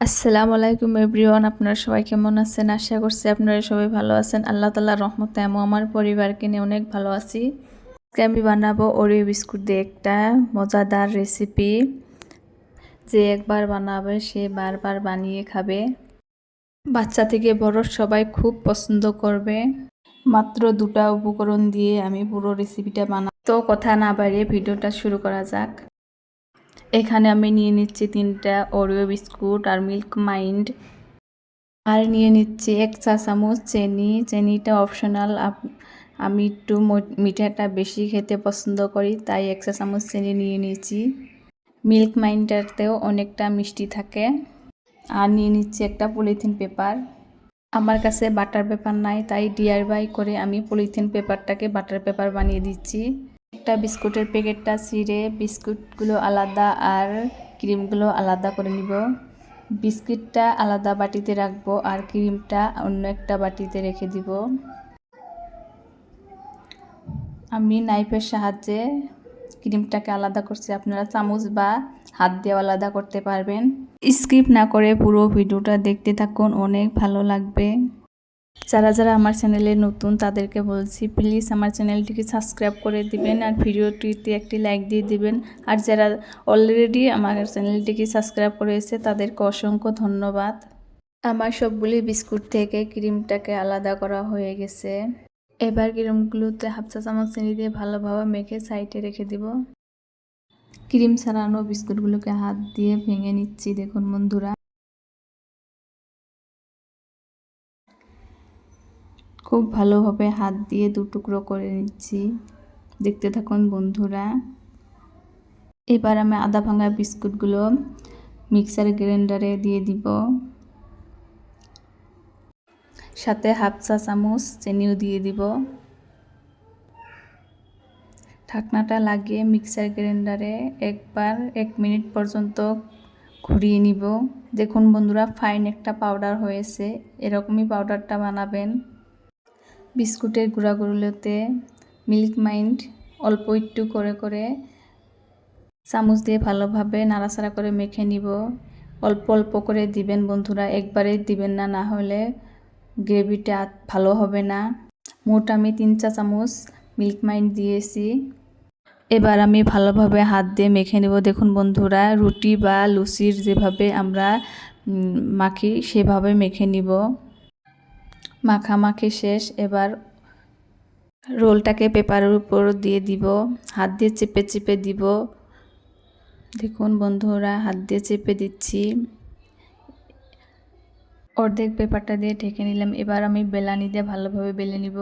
আসসালামু আলাইকুম এভরিওয়ান, আপনারা সবাই কেমন আছেন? আশা করছি আপনারা সবাই ভালো আছেন। আল্লাহ তাল্লাহ রহমতে আমি আমার পরিবারকে নিয়ে অনেক ভালো আছি। আজকে আমি বানাবো ওরিও বিস্কুট দিয়ে একটা মজাদার রেসিপি যে একবার বানাবে, সে বারবার বানিয়ে খাবে। বাচ্চা থেকে বড় সবাই খুব পছন্দ করবে। মাত্র দুটা উপকরণ দিয়ে আমি পুরো রেসিপিটা বানাবো। তো কথা না বাড়িয়ে ভিডিওটা শুরু করা যাক। এখানে আমি নিয়ে নিচ্ছি তিনটা ওরিও বিস্কুট আর মিল্ক মাইন্ড আর নিয়ে নিচ্ছি এক চা চামচ চেনি। চেনিটা অপশনাল আমি একটু মিঠাটা বেশি খেতে পছন্দ করি, তাই এক চা চামচ চেনি নিয়ে নিয়েছি। মিল্ক মাইন্ডটাতেও অনেকটা মিষ্টি থাকে। আর নিয়ে নিচ্ছি একটা পলিথিন পেপার আমার কাছে বাটার পেপার নাই, তাই ডিআইওয়াই করে আমি পলিথিন পেপারটাকে বাটার পেপার বানিয়ে দিচ্ছি। একটা বিস্কুটের প্যাকেটটা ছিঁড়ে বিস্কুটগুলো আলাদা আর ক্রিমগুলো আলাদা করে নিব। বিস্কিটটা আলাদা বাটিতে রাখব আর ক্রিমটা অন্য একটা বাটিতে রেখে দিব। আমি নাইফের সাহায্যে ক্রিমটাকে আলাদা করছি। আপনারা চামচ বা হাত দিয়ে আলাদা করতে পারবেন। স্কিপ না করে পুরো ভিডিওটা দেখতে থাকুন। অনেক ভালো লাগবে। যারা যারা আমার চ্যানেলে নতুন, তাদেরকে বলছি প্লিজ আমার চ্যানেলটিকে সাবস্ক্রাইব করে দিবেন আর ভিডিওটিতে একটি লাইক দিয়ে দিবেন। আর যারা অলরেডি আমার চ্যানেলটিকে সাবস্ক্রাইব করেছে, তাদেরকে অসংখ্য ধন্যবাদ। আমার সবগুলি বিস্কুট থেকে ক্রিমটাকে আলাদা করা হয়ে গেছে। এবার ক্রিমগুলোতে হাফ চা চামচ চিনি দিয়ে ভালোভাবে মেখে সাইডে রেখে দিব। ক্রিম ছাড়ানো বিস্কুটগুলোকে হাত দিয়ে ভেঙে নিচ্ছি, দেখুন বন্ধুরা। খুব ভালোভাবে হাত দিয়ে দু টুকরো করে নিচ্ছি। দেখতে থাকুন বন্ধুরা। এবার আমি আদা ভাঙা বিস্কুটগুলো মিক্সার গ্রাইন্ডারে দিয়ে দিব। সাথে হাফ চা চামচ চিনিও দিয়ে দিব। ঢাকনাটা লাগিয়ে মিক্সার গ্রাইন্ডারে একবার এক মিনিট পর্যন্ত ঘুরিয়ে নিব। দেখুন বন্ধুরা, ফাইন একটা পাউডার হয়েছে। এরকমই পাউডারটা বানাবেন। বিস্কুটের গুঁড়াগুলোতে মিল্ক মাইন্ড অল্প একটু করে করে চামচ দিয়ে ভালোভাবে নাড়াচাড়া করে মেখে নিব। অল্প অল্প করে দিবেন বন্ধুরা, একবারে দিবেন না না হলে গ্রেভিটা ভালো হবে না। মোট আমি তিন চা চামচ মিল্ক মাইন্ড দিয়েছি। এবার আমি ভালোভাবে হাত দিয়ে মেখে নেব। দেখুন বন্ধুরা, রুটি বা লুচির যেভাবে আমরা মাখি, সেভাবে মেখে নিব। মাখামাখি শেষ, এবার রোলটাকে পেপারের উপর দিয়ে দিব, হাত দিয়ে চেপে চেপে দিব। দেখুন বন্ধুরা, হাত দিয়ে চেপে দিচ্ছি। অর্ধেক পেপারটা দিয়ে ঢেকে নিলাম, এবার আমি বেলানি দিয়ে ভালোভাবে বেলে নিব।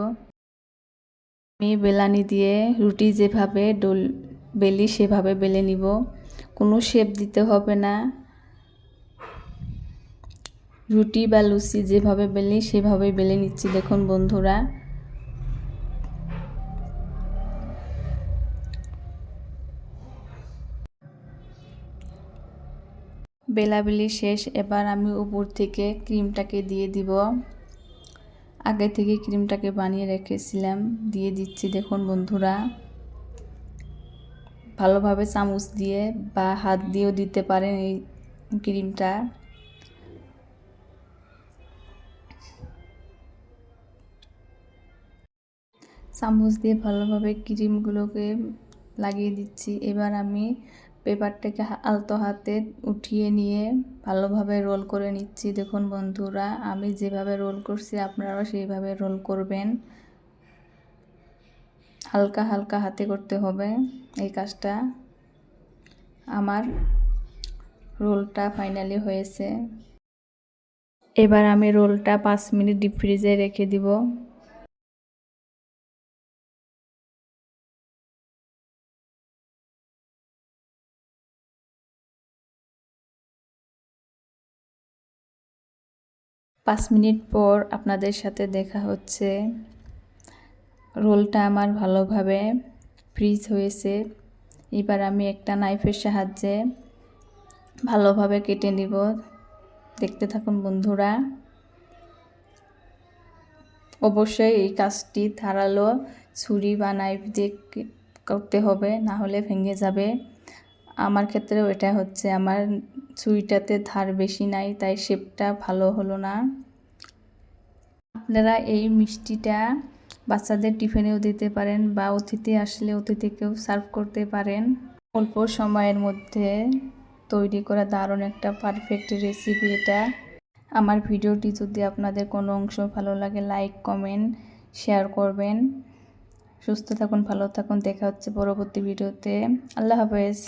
আমি বেলানি দিয়ে রুটি যেভাবে, ডোল, বেলি সেভাবে বেলে নিব। কোনো শেপ দিতে হবে না। রুটি বা লুচি যেভাবে বেলি সেভাবে বেলে নিচ্ছি, দেখুন বন্ধুরা। বেলাবেলি শেষ, এবার আমি উপর থেকে ক্রিমটাকে দিয়ে দিব। আগে থেকে ক্রিমটাকে বানিয়ে রেখেছিলাম, দিয়ে দিচ্ছি, দেখুন বন্ধুরা। ভালোভাবে চামচ দিয়ে বা হাত দিয়েও দিতে পারেন এই ক্রিমটা। চামচ দিয়ে ভালোভাবে ক্রিমগুলোকে লাগিয়ে দিচ্ছি। এবার আমি পেপারটাকে আলতো হাতে উঠিয়ে নিয়ে ভালোভাবে রোল করে নিচ্ছি। দেখুন বন্ধুরা, আমি যেভাবে রোল করছি, আপনারাও সেইভাবে রোল করবেন। হালকা হালকা হাতে করতে হবে এই কাজটা। আমার রোলটা ফাইনালি হয়েছে। এবার আমি রোলটা পাঁচ মিনিট ডিপ ফ্রিজে রেখে দিব। পাঁচ মিনিট পর আপনাদের সাথে দেখা হচ্ছে। রোলটা আমার ভালোভাবে ফ্রিজ হয়েছে। এবার আমি একটা নাইফের সাহায্যে ভালোভাবে কেটে নিব। দেখতে থাকুন বন্ধুরা। অবশ্যই এই কাজটি ধারালো ছুরি বা নাইফ দিয়ে করতে হবে, না হলে ভেঙে যাবে। আমার ক্ষেত্রেও এটা হচ্ছে। আমার ছুরিটাতে ধার বেশি নাই, তাই শেপটা ভালো হলো না। আপনারা এই মিষ্টিটা বাচ্চাদের টিফিনেও দিতে পারেন বা অতিথি আসলে অতিথিকেও সার্ভ করতে পারেন। অল্প সময়ের মধ্যে তৈরি করা দারুণ একটা পারফেক্ট রেসিপি এটা। আমার ভিডিওটি যদি আপনাদের কোনো অংশ ভালো লাগে, লাইক, কমেন্ট, শেয়ার করবেন। সুস্থ থাকুন, ভালো থাকুন। দেখা হচ্ছে পরবর্তী ভিডিওতে। আল্লাহ হাফেজ।